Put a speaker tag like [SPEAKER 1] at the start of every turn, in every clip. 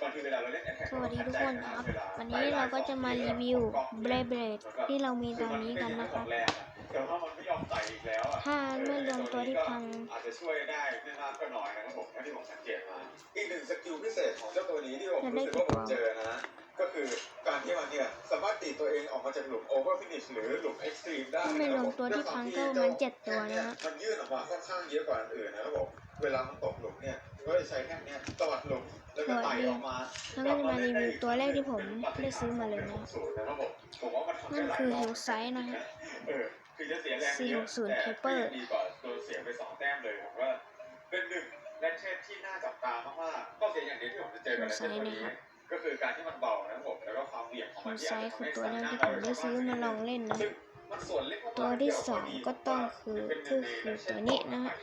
[SPEAKER 1] สวัสดีทุกคนครับ วันนี้เราก็จะมารีวิวเบรเบรดที่เรามีตอนนี้กันนะครับ
[SPEAKER 2] แต่ว่ามันไม่ยอมใส่อีกแล้วอะ
[SPEAKER 1] ถ้าไม่รวมตัวที่พัง
[SPEAKER 2] อาจจะช่วยได้ไม่มากก็น้อยนะครับผมเท่าที่ผมสังเกตมาอีกหนึ่งสกิลพิเศษของเจ้าตัวนี้ที่ผมรู้สึกว่าผมเจอนะก็ คือการที่มันเนี่ยสามารถตีตัวเองออกมาจากหลุม over finish หรือหลุม extreme ได้
[SPEAKER 1] ถ้าไม่รวมตัวที่พังก็ประมาณเจ็ดตัวนะฮะ
[SPEAKER 2] มันยื่นออกมาค่อนข้างเยอะกว่าอันอื่นนะครับผมเวลามันตกหลุมเนี่ยก็จะใช้แท่งเนี้ยตวัดหลุมแล้วก็ไต่ออกมา
[SPEAKER 1] แล้วก็จะมารีวิวตัวแรกที่ผมได้ซื้อมาเลยนะ
[SPEAKER 2] นะครับผมผมว่ามันทำได้
[SPEAKER 1] นั่น
[SPEAKER 2] หลาย
[SPEAKER 1] คือ
[SPEAKER 2] ร
[SPEAKER 1] เฮ
[SPEAKER 2] อบ
[SPEAKER 1] ลไซส์นะฮะ
[SPEAKER 2] เออคือจะเสียแรงเยอะ
[SPEAKER 1] 460
[SPEAKER 2] แต่
[SPEAKER 1] Hyper
[SPEAKER 2] ดีกว่าโดนเสียไปสองแต้มเลยผมว่าเป็นหนึ่งและเช่นที่น่าจับตามากๆก็เสียอย่างเดียวที่ผมจะเจอกับ
[SPEAKER 1] เฮลไซส์
[SPEAKER 2] ตัว
[SPEAKER 1] นะ
[SPEAKER 2] นี้
[SPEAKER 1] ครับ
[SPEAKER 2] ก็คือการที่มันเบานะครับผมแล้วก็ความเหวี่ยงของ
[SPEAKER 1] เฮ
[SPEAKER 2] มัน
[SPEAKER 1] ล
[SPEAKER 2] ที่
[SPEAKER 1] ไซ
[SPEAKER 2] อาจ
[SPEAKER 1] ส์
[SPEAKER 2] จะ
[SPEAKER 1] คือ
[SPEAKER 2] ทำให้
[SPEAKER 1] ตัวแรกที่ผมได้ซื้อมาลองเล่นนะ
[SPEAKER 2] ซึ่งมันส่วนเล็กมากๆ
[SPEAKER 1] ตัวที่สองก็ต้องคือคือคือตัวนี้นะฮะ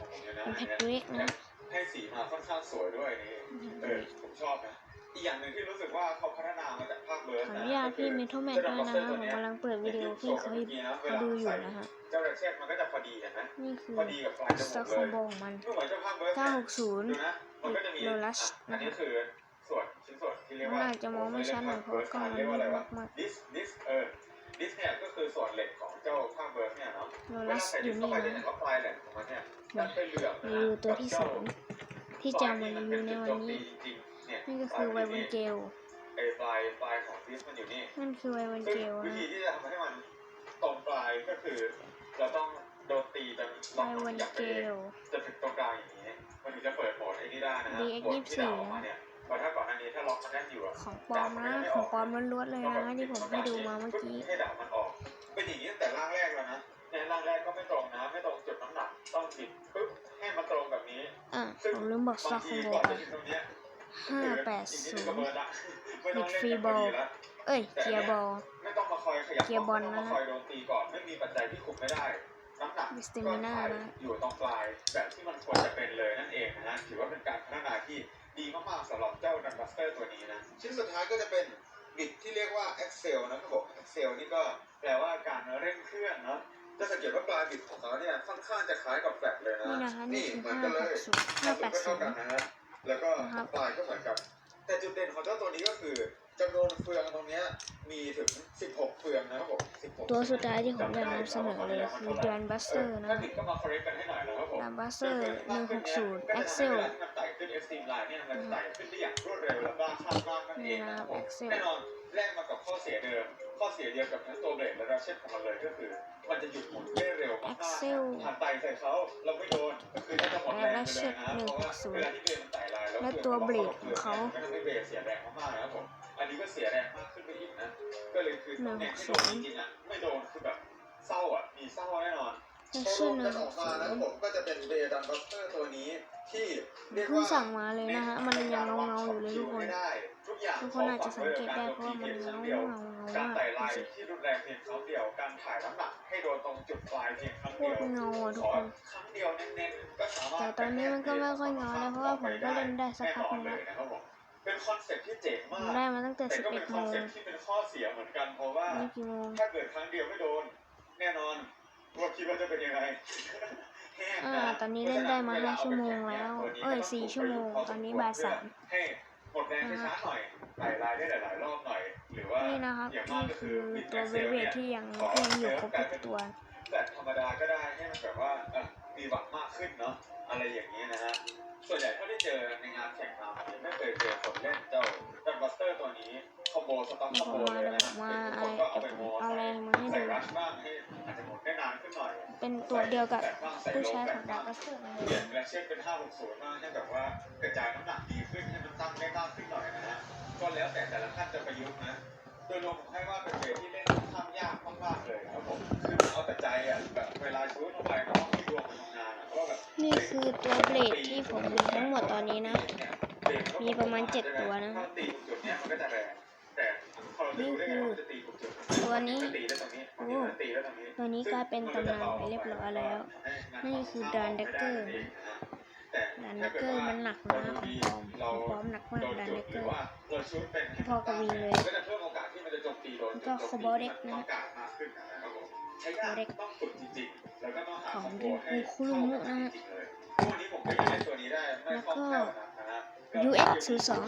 [SPEAKER 1] เป็นแพ็คเล็กนะ
[SPEAKER 2] ให้สีมาค่อนข้างสวยด้วยนี่เออผมชอบนะอีกอย่างหนึ่งที่รู้สึกว่าเขาพัฒนามาจากภาคเบิร์
[SPEAKER 1] ขออนุญาตพี่เมทัลแมทด้วยนะฮะผมกำลังเปิดวิดีโอพี่เขาเขาดูอยู่นะฮะ
[SPEAKER 2] เจ้าแรกเช่นมันก็จะพอดีเห็นไหม
[SPEAKER 1] นี่คือ
[SPEAKER 2] พอดีกับปลายจ
[SPEAKER 1] ส
[SPEAKER 2] มู
[SPEAKER 1] ตากร์ค
[SPEAKER 2] เล
[SPEAKER 1] อยมโบของมัน
[SPEAKER 2] ไม่เหมือนเจ้าภาคเบิร์ด
[SPEAKER 1] 960
[SPEAKER 2] ดูนะมันก็จะมี
[SPEAKER 1] โลลัส
[SPEAKER 2] อะอันนี้คือ
[SPEAKER 1] มัน
[SPEAKER 2] ว่า
[SPEAKER 1] อาจจะมองไม่ชัดหน่อยเพราะกล้องมัน
[SPEAKER 2] เรียกว่าอะไร
[SPEAKER 1] มื
[SPEAKER 2] วะ
[SPEAKER 1] ดมาก
[SPEAKER 2] ดิสดิสเออดิสเนี่ยก็คือส่วนเหล็กของเจ้าภาคเบิร์ดเนี่ยเนาะ
[SPEAKER 1] ๆโล
[SPEAKER 2] เว
[SPEAKER 1] ลั
[SPEAKER 2] ลา
[SPEAKER 1] ส
[SPEAKER 2] ใส่
[SPEAKER 1] อ
[SPEAKER 2] ดิส
[SPEAKER 1] ยู่
[SPEAKER 2] เข้า
[SPEAKER 1] นี่
[SPEAKER 2] ไปจะเห็น
[SPEAKER 1] นะ
[SPEAKER 2] ว่าปลายแหลมของมันเนี่ยมันเป็นเหลืองนะ
[SPEAKER 1] รีวิวตัวที่สองที่จะเอามารีวิวในวันนี้
[SPEAKER 2] จริงๆเนี่ย
[SPEAKER 1] นั่นก็คือไววันเจล
[SPEAKER 2] ไอ้ปลายปลายของดิสมันอยู่นี่
[SPEAKER 1] นั่นคือไววัน
[SPEAKER 2] ซึ่ง
[SPEAKER 1] เจล
[SPEAKER 2] วิ
[SPEAKER 1] นะ
[SPEAKER 2] ธีที่จะทำให้มันตรงปลายก็คือเราต้องโดนตีจน
[SPEAKER 1] ไววันเจล
[SPEAKER 2] จะถึงตรงกลางอย่างนี้มันถึงจะเปิดโหมดไอ้นี่ได้นะฮะ
[SPEAKER 1] DX
[SPEAKER 2] โหมดที่เราออกมาเนี่ยเพราะ ถ้าก่อนหน้านี้ถ้าล็อกมันแน่นอยู่อะ
[SPEAKER 1] ของปลอมนะของปลอมล้วนๆเลยนะที่ผมให้ดูมาเมื่อกี้
[SPEAKER 2] ให้ดาบมันออกเป็นอย่างนี้ตั้งแต่ร่างแรกแล้วนะในร่างแรกก็ไม่ตรงนะไม่ตรงจุดน้ำหนักต้องบิดปึ๊บให้มันตรงแบบนี้
[SPEAKER 1] อะผมลืมบอกส
[SPEAKER 2] บา
[SPEAKER 1] ต็องกค
[SPEAKER 2] ที
[SPEAKER 1] อมโบ
[SPEAKER 2] ก่อน
[SPEAKER 1] ไป
[SPEAKER 2] จะถึงตรงเนี้ย
[SPEAKER 1] ห้าแปด
[SPEAKER 2] สิ่ง
[SPEAKER 1] ศู
[SPEAKER 2] ที่
[SPEAKER 1] น
[SPEAKER 2] ระ
[SPEAKER 1] ย์
[SPEAKER 2] เบิดอะไม่ต้องเล่น
[SPEAKER 1] ฟรี
[SPEAKER 2] กัน
[SPEAKER 1] บ
[SPEAKER 2] พ
[SPEAKER 1] อ
[SPEAKER 2] อ
[SPEAKER 1] ล
[SPEAKER 2] ดีแล้ว
[SPEAKER 1] เอ้ยเกียร์บอล
[SPEAKER 2] ไม่ต้องมาคอยขยับ
[SPEAKER 1] เกียร์บอลนะ
[SPEAKER 2] ไม่ต้องมาคอยโดนตีก่อนไม่มีปัจจัยที่คุมไม่ได้น้ำหนัก
[SPEAKER 1] มิสเตอร์มิน่านะ
[SPEAKER 2] อยู่ตรงปลายแบบที่มันควรจะเป็นเลยนั่นเองนะฮะถือว่าเป็นการพัฒนาที่ ดีมากๆสำหรับเจ้าดันบัสเตอร์ตัวนี้นะ ชิ้นสุดท้ายก็จะเป็นบิดที่เรียกว่า Excel นะครับผม Excel นี่ก็แปลว่าการเร่งเครื่องเนาะจะสังเกตว่าปลายบิดของเขาเนี่ยค่อนข้างจะคล้ายกับแฟลชเลยนะ
[SPEAKER 1] นี่นะคะนี่คือ
[SPEAKER 2] เหมือน
[SPEAKER 1] ห้า
[SPEAKER 2] กันเล
[SPEAKER 1] ห
[SPEAKER 2] ย
[SPEAKER 1] กศูนย์ห้าแปดศู
[SPEAKER 2] เท่านกัน
[SPEAKER 1] ย์
[SPEAKER 2] นะฮะแล้วก็
[SPEAKER 1] นะครับ
[SPEAKER 2] ปลายก็เหมือนกับ แต่จุดเด่นของเจ้าตัวนี้ก็คือ จำนวนเฟืองตรงเนี้ยมีถึง 16 เฟืองนะครับผม16
[SPEAKER 1] ตัวสุดท้ายที่ผมอยากนำเสนอเลยคือดันบัสเตอร์นะ
[SPEAKER 2] ถ้าผิดก็มา correct กันให้หน่อยนะครับผม
[SPEAKER 1] ดันบัสเตอร์หนึ่งหกศูนย์ Excel
[SPEAKER 2] เวลาที่มันไต่ขึ้น extreme line เนี่ยมันไต่ขึ้นได้อย่างรวดเร็วและบ้าคลั่งมากนั่นเองนะครับผม
[SPEAKER 1] Excel
[SPEAKER 2] แน่นอนแลกมากับข้อเสียเดิม ข้อเสียเดียวกับทั้งตัวเบรกและราเช่นของมันเลยก็คือ มันจะหยุดหมุนได้เร็วมาก
[SPEAKER 1] Excel
[SPEAKER 2] ๆผ่านไต่ใส่เขาเราไม่โดนก็คือน่าจะหมดแรงไปเลยนะเพราะว่าเวลาที่เบรกมันไต่ลายแล้ว
[SPEAKER 1] และตัวเบรกของเขา
[SPEAKER 2] ก็ทำให้เบรกเสียแรงมากๆนะครับผม อันนี้ก็เสียแรงมากขึ้นไปอีกนะ ก็เลยคือตำแหน่งที่โดนจริงๆอะไม่โดนคือแบบเศร้าอะมีเศร้าแน่นอน
[SPEAKER 1] Excel หนึ่ง
[SPEAKER 2] อ
[SPEAKER 1] ห
[SPEAKER 2] อก
[SPEAKER 1] ก
[SPEAKER 2] มา
[SPEAKER 1] ศูน
[SPEAKER 2] นะครับ
[SPEAKER 1] ย์
[SPEAKER 2] ผมก็จะเป็นเบดันบัสเตอร์ตัวนี้ที่เรียก
[SPEAKER 1] เพิ่ง
[SPEAKER 2] ว่า
[SPEAKER 1] สั่งมาเลยนะฮะมันยังเงาเงาๆอยู่เลยทุกคน
[SPEAKER 2] ไม่ได้ทุกอย่าง
[SPEAKER 1] ทุกคนอาจจะสังเกตได้เพราะว่ามันเงาเงาเงา
[SPEAKER 2] การ
[SPEAKER 1] มาก
[SPEAKER 2] ไต่ลาย
[SPEAKER 1] ดูสิ
[SPEAKER 2] ที่รุนแรงเพียงครั้งเดียวการถ่ายน้ำหนักให้โดนตรงจุดปลายเพียงครั้ง
[SPEAKER 1] โค
[SPEAKER 2] เดีย
[SPEAKER 1] ต
[SPEAKER 2] ว
[SPEAKER 1] รเงาอะทุ
[SPEAKER 2] ข
[SPEAKER 1] ก
[SPEAKER 2] อ
[SPEAKER 1] คน
[SPEAKER 2] ครั้งเดียวเน้นๆก็สามารถ
[SPEAKER 1] แต่ตอนนี้มันก็ไม่ค่อยเงาแล้วเพราะว่าผมก็เล่นได้สักพักหนึง
[SPEAKER 2] แน่นอน
[SPEAKER 1] แล้ว
[SPEAKER 2] เลยนะครับผมเป็นคอนเซ็ปต์ที่เจ๋ง
[SPEAKER 1] ผม
[SPEAKER 2] มาก
[SPEAKER 1] ได้มาตั้งแต่
[SPEAKER 2] แต่ก็
[SPEAKER 1] 11
[SPEAKER 2] เป็นค
[SPEAKER 1] โม
[SPEAKER 2] อน
[SPEAKER 1] ง
[SPEAKER 2] เซ็ปต์ที่เป็นข้อเสียเหมือนกันเพราะว่า
[SPEAKER 1] นี่กี่โมง
[SPEAKER 2] ถ้าเกิดครั้งเดียวไม่โดน แน่นอนว่าคิดว่าจะเป็นยังไงแห้ง
[SPEAKER 1] อ่า
[SPEAKER 2] นะ
[SPEAKER 1] ตอนนี้เล่นได้มาห้าชั่วโมงแล้วเอ้ยสี่ชั่วโมงตอนนี้บ่ายสาม
[SPEAKER 2] ให้หมดแรงช้าๆหน่อยไต่ลายได้หลายๆรอบหน่อย หรือว่า
[SPEAKER 1] นี่นะครับ
[SPEAKER 2] อย่างมาก
[SPEAKER 1] นี่
[SPEAKER 2] ก็
[SPEAKER 1] คือ
[SPEAKER 2] บิด
[SPEAKER 1] ตัว
[SPEAKER 2] แม็ก
[SPEAKER 1] เว
[SPEAKER 2] เซล
[SPEAKER 1] เว
[SPEAKER 2] นี่
[SPEAKER 1] ท
[SPEAKER 2] ย
[SPEAKER 1] ที่ยังที่ยังอยู่ครบทุกตัว
[SPEAKER 2] แบบธรรมดาก็ได้ให้มันแบบว่าเอ่อมีหวังมากขึ้นเนาะอะไรอย่างนี้นะฮะ ส่วนใหญ่เท่าที่เจอในงานแข่งมาผมยังไม่เคยเจอคนเล่นเจ้าดันบัสเตอร์ตัวนี้คอมโบสต็อกคอมโบเลย
[SPEAKER 1] เดี๋ยว
[SPEAKER 2] นะ
[SPEAKER 1] มา
[SPEAKER 2] ฮะ
[SPEAKER 1] อะไร
[SPEAKER 2] ก็เอาไปโม
[SPEAKER 1] เอาอะไรมาให้
[SPEAKER 2] ใส่
[SPEAKER 1] ดู
[SPEAKER 2] รัชบ้างให้อาจจะหมดได้นานขึ้นหน่อย
[SPEAKER 1] เป็นตัวเดียวกับผู้ใช้ของดักบัสเตอร์เลย
[SPEAKER 2] เปลี่ยนแกลเช่นเป็น560มากให้แบบว่ากระจายน้ำหนักดีขึ้นให้มันตั้งได้มากขึ้นหน่อยนะฮะก็แล้วแต่แต่ละท่านจะประยุกต์นะ โดยรวมผมให้ว่าเป็นเวทที่เล่นค่อนข้างยากมากๆเลยครับผมคือมันเอาแต่ใจอะแบบเวลาชูดลงไปมันต้องมีดวงมันทำงานอะเพราะว่าแบบ
[SPEAKER 1] นี่คือตัวเบรดที่ผมมีทั้งหมดตอนนี้นะ มีประมาณเจ็ดตัวนะ
[SPEAKER 2] ถ้าตีถูกจุดเนี้ยมันก็จะแรงแต่พอเราดูได้ไงว่ามันจะตีถูกจุด
[SPEAKER 1] ตัวนี้
[SPEAKER 2] มัจะตีได้ตรงนี้บางทีมันตีได้ตรงนี้
[SPEAKER 1] ตัวนี้กลายเป็นตำนานไปเรียบร้อยแล้วนี่คือดานเดกเกอร์ดันเดกเกอร์มันหนักนะของปลอมของปลอมหนักมากดันเดกเกอร์พอกับวิงเลย
[SPEAKER 2] ก็จะเพิ่มโอกาสที่มันจะโจมตีโดน
[SPEAKER 1] แล้วก็ Cobalt Deck นะ
[SPEAKER 2] ต้องการมากขึ้นนะครับผมใช้ยาก
[SPEAKER 1] Cobalt Deck
[SPEAKER 2] ต้องฝึกจริงๆแล้วก็ต้องหา
[SPEAKER 1] ของ
[SPEAKER 2] คอมโบ
[SPEAKER 1] Riku
[SPEAKER 2] ให้
[SPEAKER 1] Kurumu
[SPEAKER 2] เข้ากับ
[SPEAKER 1] นะฮะ
[SPEAKER 2] จริงๆเลยทุกวันนี้ผมก็ยังเล่นตัวนี้ได้ไม่คล่องแคล่วนักนะฮะ
[SPEAKER 1] UX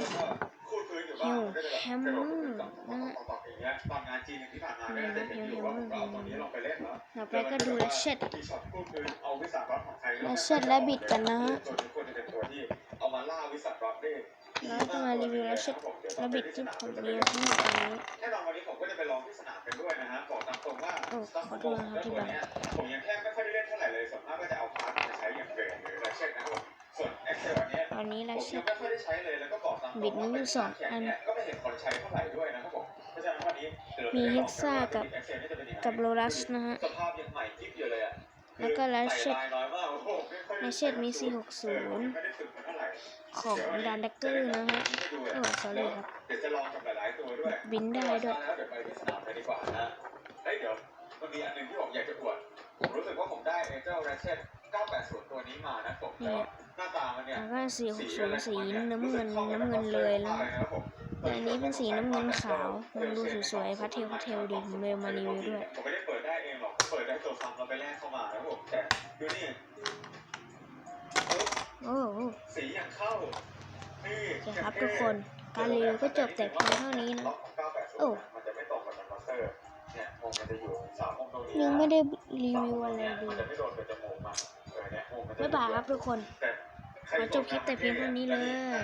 [SPEAKER 1] 02
[SPEAKER 2] คูดพื้นรือว่ามันก็จะแบบกระโดดขึ้นสองสองสองสองอย่างเงี้ยตอนงานจีนที่ผ่านมาก็จะเห็นอยู่ว่าผมก็เอาตัวนี้ลงไปเล่นเนาะ
[SPEAKER 1] ต่อไปก็ดูแลเช็ด
[SPEAKER 2] ที่ช็อตพูดคือเอาวิสัทร็อตของใคร
[SPEAKER 1] และเช็ดและบิดกันนะฮะ
[SPEAKER 2] ตัวนี้ควรจะเป็นตัวที่เอามาล่าวิสัทร็อตได้ดี
[SPEAKER 1] แล้วก็มารีวิวและเช็ดและบิดที่ผมมีทั้งหมดตอนนี้
[SPEAKER 2] แน่นอนวันนี้ผมก็จะไปลองที่สนามกันด้วยนะฮะบอกตามตรงว่าสต็อก
[SPEAKER 1] ขอโทษนะครับที่
[SPEAKER 2] ตัวนี้ผมยังแค่ไม่ค่อยได้เล่นเท่าไหร่เลยส่วนมากก็จะเอาพาร์ทมาใช้อย่างเบรกหรือไรเช่นนะครับส่วน Excel อันนี้
[SPEAKER 1] ตอนนี้
[SPEAKER 2] ผ
[SPEAKER 1] และ
[SPEAKER 2] ม
[SPEAKER 1] เช็ด
[SPEAKER 2] ไม่ค่อยได้ใช้เลยแล้วก็บอกตามตรง
[SPEAKER 1] บิดนิ้ว
[SPEAKER 2] ว่า
[SPEAKER 1] สองอัน
[SPEAKER 2] เยก็ไม่เห็นคนใช้เท่าไหร่ด้วยนะครับผมเพราะฉะนั้นวันนี้ดี๋ยวเรา
[SPEAKER 1] มี
[SPEAKER 2] จะได้ลอง
[SPEAKER 1] Hexa กับ
[SPEAKER 2] ว่า Excel นี่จะเป็นยังไง
[SPEAKER 1] กับโรลัสนะฮะ
[SPEAKER 2] สภาพยังใหม่กิ๊บอยู่เลยอะ
[SPEAKER 1] แล้วก็ Ratchet
[SPEAKER 2] ใส่ลายน้อยมากโอ้โหไม่ค่อยได้
[SPEAKER 1] Ratchet มี
[SPEAKER 2] เออไม่ได้ฝึกมาเท่าไหร่
[SPEAKER 1] 460 ของดันดักเกอร์นะฮะโอ้ sorry ครับ
[SPEAKER 2] เดี๋ยวจะลองกับหลายๆตัวด้วย
[SPEAKER 1] บินได้ด้วย
[SPEAKER 2] แล้วเดี๋ยวไปที่สนามเลยดีกว่านะเฮ้ยเดี๋ยวมันมีอันหนึงที่ผมอยากจะอวดผมรู้สึกว่าผมได้ Angel Ratchet 980 ตัวนี้มานะผมแต่ว่าหน้าตามันเนี่ย
[SPEAKER 1] แล้วก็460สีน้ำเงินน้ำเงินเลยแล้วแต่อันนี้เป็นสีน้ำเงินขาว มันดูสวยๆพัทเทลพัทเทลดีผมเลยมารีวิวด้วย
[SPEAKER 2] ผมไม่ได้เปิดได้เองหรอกเปิดได้ตัวซ้ำเราไปแลกเข้ามานะผมแต่ดูนี่ปึ๊บ
[SPEAKER 1] โอ้โห
[SPEAKER 2] สีอย่างเข้านี่
[SPEAKER 1] โอเคครับทุกคน การรีวิวก็จบแต่เพียงเท่านี้นะ โอ้
[SPEAKER 2] มันจะไม่ตรงกับมันมาสเตอร์เนี่ยมุมมันจะอยู่สามมุมตรงนี้
[SPEAKER 1] ยังไม่ได้รีวิวอะไรเล
[SPEAKER 2] มัน
[SPEAKER 1] ย
[SPEAKER 2] จะไม่โดนกับจมูกมันเออเนี่ยมุมมันจะ
[SPEAKER 1] บ๊ายบายครับทุกคน
[SPEAKER 2] แต่ใคร
[SPEAKER 1] ขอจบคลิปแต่เพียงเท่านี้เลย